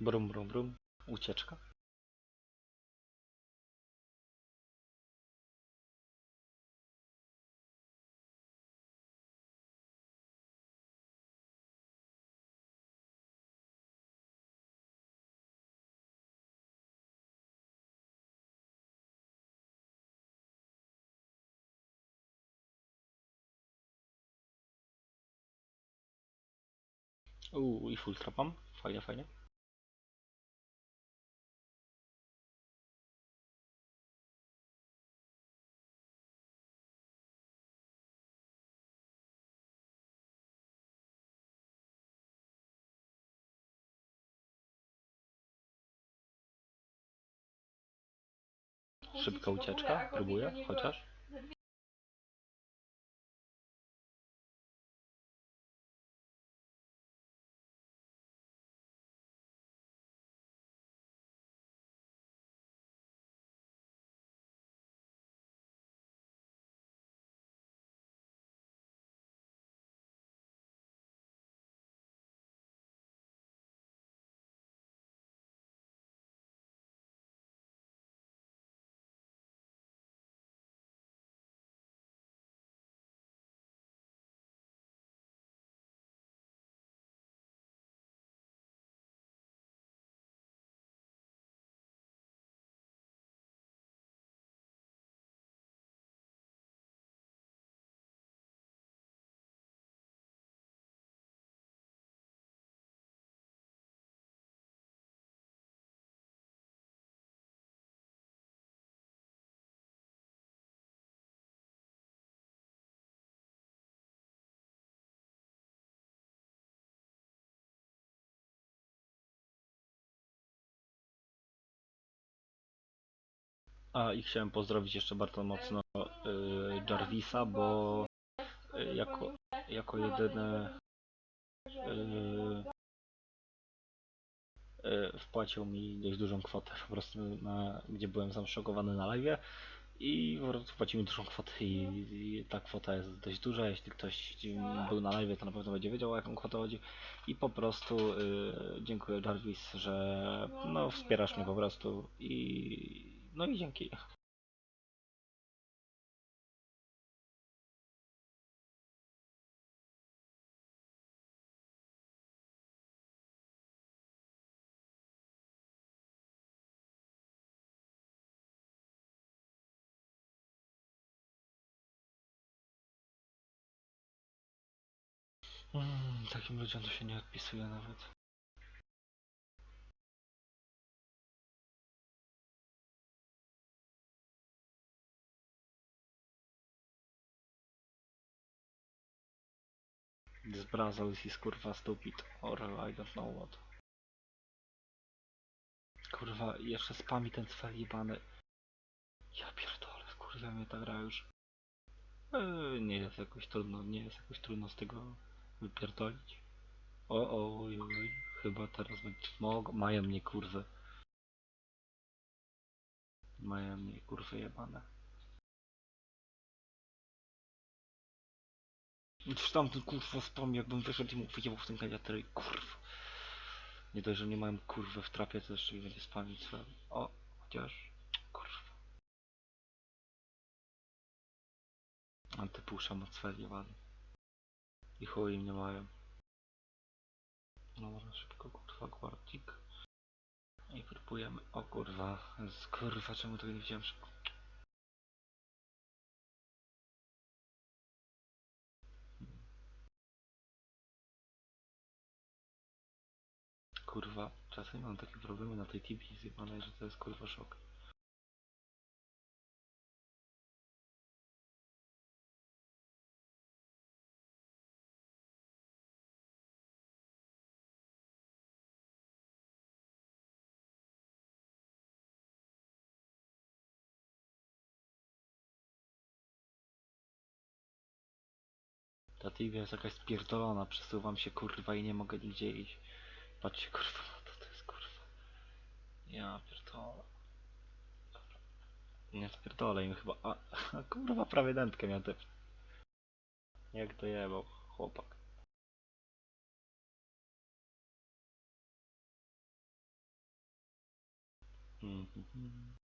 Brum, brum, brum. Ucieczka. Uuu, i full trapam. Fajnie, fajnie. Szybka ucieczka, próbuję, chociaż. A i chciałem pozdrowić jeszcze bardzo mocno y, Jarvisa, bo y, jako, jako jedyny y, y, wpłacił mi dość dużą kwotę po prostu na, gdzie byłem zaszokowany na live i wpłacił mi dużą kwotę i, i ta kwota jest dość duża, jeśli ktoś był na live to na pewno będzie wiedział o jaką kwotę chodzi. I po prostu y, dziękuję Jarvis, że no wspierasz mnie po prostu i no i dzięki. Mm, takim ludziom to się nie odpisuje nawet. This browser is kurwa stupid or I don't know what. Kurwa, jeszcze spami ten cel jebany. Ja pierdolę, kurwa mnie ta gra już. Eee, nie jest jakoś trudno, nie jest jakoś trudno z tego wypierdolić. O, oj, oj, chyba teraz będzie mogą, mają mnie kurwy. Mają mnie kurwy jebane. Już tamten kurwa spam, jakbym wyszedł i mu wyjebał w ten kadiator kurwa. Nie dość, że nie mają kurwę w trapie, to jeszcze mi będzie spamić co. O, chociaż. Kurwa. Antypusza cwel jebany. I chuj im nie mają. Dobra, szybko kurwa gwardik. I próbujemy. O kurwa. Z kurwa czemu tego nie wziąłem szybko? Kurwa, czasem mam takie problemy na tej TV zjebane, że to jest kurwa szok. Ta TV jest jakaś spierdolona, przesuwam się kurwa i nie mogę nigdzie iść. Patrzcie kurwa na to, to jest kurwa. Ja pierdolę. Nie spierdolę im chyba. A, a kurwa prawie dętkę miał te. Jak to jebał chłopak. Mhm.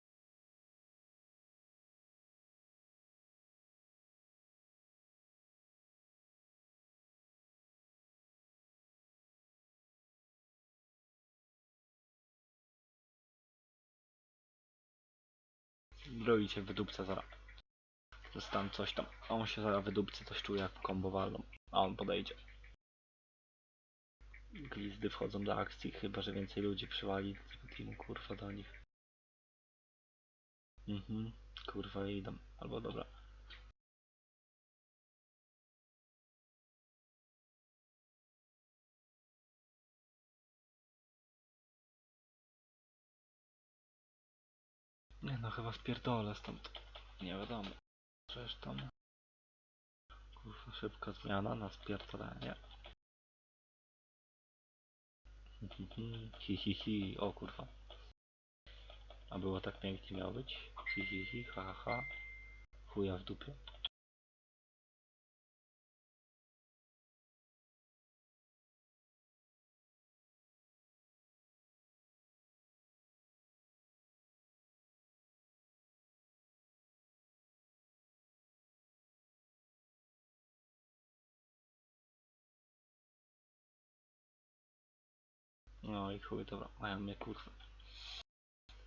Drogi cię wydupca zaraz. Zostałem coś tam. A on się zaraz wydupcy, coś czuje jak kombo walną. A on podejdzie. Glizdy wchodzą do akcji, chyba że więcej ludzi przywali tego kurwa do nich. Mhm, kurwa idą. Albo dobra. No, chyba spierdolę stąd. Nie wiadomo. Zresztą. Kurwa, szybka zmiana na spierdolenie. Hi hi o kurwa. A było tak pięknie miało być? Hi hi, ha ha ha. Chuja w dupie. No i chuj, dobra, mają mnie kurwa.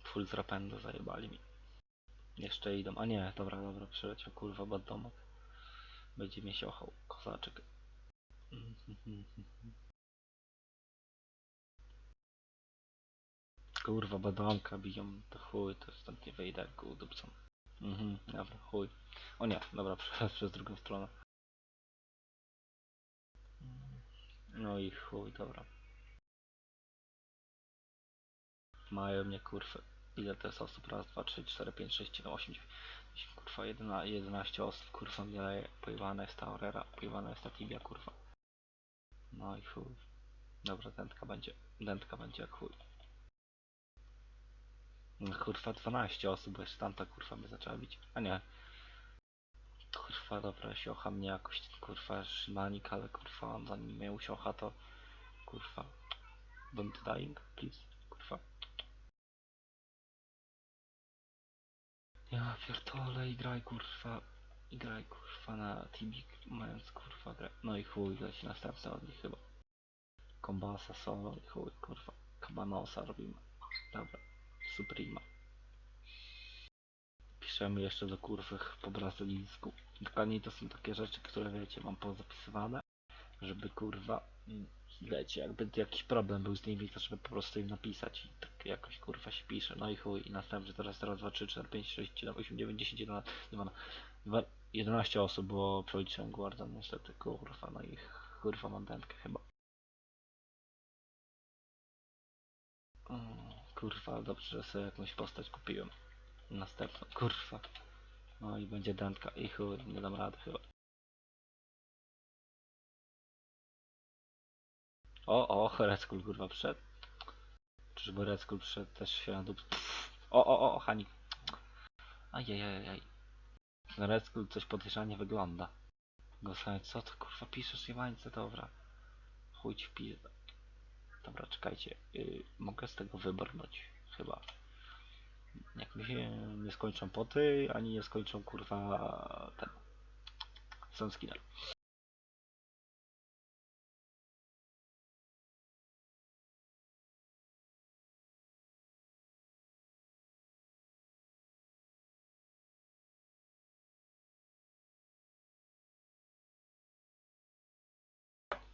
Full z rapendo zajebali mi. Jeszcze idą, a nie, dobra, dobra, przyleciał kurwa bad domek. Będzie mnie siochał, kozaczek. Kurwa, badomka biją, to chuj, to stąd nie wyjdę jak udupcą. Mhm, dobra, chuj. O nie, dobra, przez, przez drugą stronę. No i chuj, dobra. Mają mnie kurwy. Ile to jest osób? Raz, dwa, trzy, cztery, pięć, sześć, siedem, osiem, dziewięć, kurwa, 11, 11 osób, kurwa, mnie leje. Pojebana jest ta Aurora, pojebana jest ta Tibia, kurwa. No i chuj. Dobra, dętka będzie, dętka będzie jak chuj. No, Kurwa, 12 osób, bo jeszcze tamta kurwa mnie zaczęła bić. A nie. Kurwa, dobra, siocha mnie jakoś, kurwa, Szymanik, ale kurwa, on zanim mnie usiocha, to kurwa. Don't dying, please, kurwa. Ja pierdolę i graj kurwa. I graj kurwa na Tibik, mając kurwa grę. No i chuj, leci następny od nich chyba. Kombasa solo i chuj, kurwa. Kabanosa robimy. Dobra, Suprema. Piszemy jeszcze do kurwych po brazylijsku. Dokładnie to są takie rzeczy, które wiecie, mam pozapisywane, żeby kurwa, wiecie, jakby jakiś problem był z nimi, to żeby po prostu im napisać i tak jakoś kurwa się pisze. No i chuj, i następny teraz raz, 2, 3, 4, 5, 6, 7, 8, 9, 10, 11, 12, 12 11 osób, bo przeliczyłem guarda niestety, kurwa, no i kurwa mam dętkę chyba. Mm, Kurwa, dobrze, że sobie jakąś postać kupiłem. Następną, kurwa. No i będzie dętka i chuj, nie dam rady chyba. O, o, Reckul kurwa przyszedł. Czyżby Reckul przyszedł też się na dup... O, o, o, Hanik. Ajajajaj. Ten Reckul coś podejrzanie wygląda. Gosaj, co to kurwa piszesz, jebańce, dobra. Chuj ci w pizdę. Dobra, czekajcie. Yy, mogę z tego wybrnąć. Chyba. Jak mi się nie skończą poty, ani nie skończą kurwa ten. Sunskinner.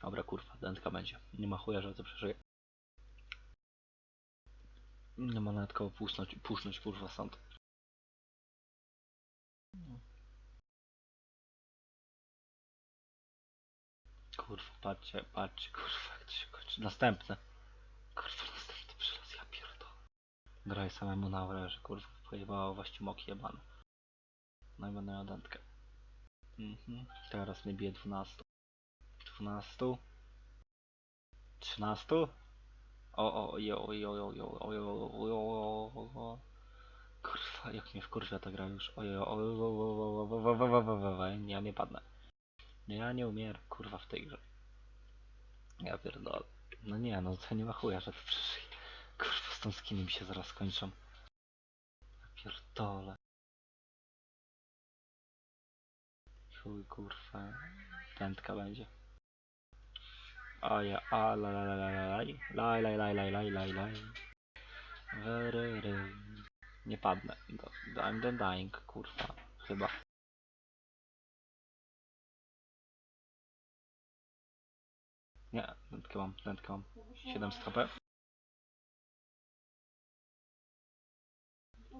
Dobra kurwa, dętka będzie. Nie ma chuja, że to przeżyje. Nie ma nawet kogo pusznąć, pusznąć kurwa stąd. Kurwa, patrzcie, patrzcie, kurwa, jak to się kończy. Następne. Kurwa, następny przylas, ja pierdolę. Graj samemu na aurerze, kurwa, pojebało właściwie moki jebane. No i będę miał dętkę. Mhm, teraz mnie bije 12. 12, 13? O, o, jo, jo, jo, jo, o, jo, o, jo, o, o. Kurwa, jak mnie wkurwia ta gra już. Ojo, ojo, ja nie padnę. Ja nie umieram, kurwa, w tej grze. Ja pierdolę. No nie, no to nie ma chuja, że przyszli. Kurwa, z tą skinem się zaraz kończą. Ja pierdolę. Chuj, kurwa. Tętka będzie. A ja, a la la la la la laj, laj laj laj laj laj laj. Nie padnę. I'm the dying, kurwa. Chyba. Nie, tętkę mam, tętkę mam. 700 HP.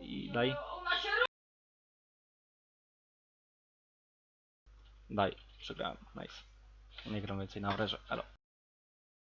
I daj. Daj, przegrałem, nice. Nie gram więcej na wreże, elo.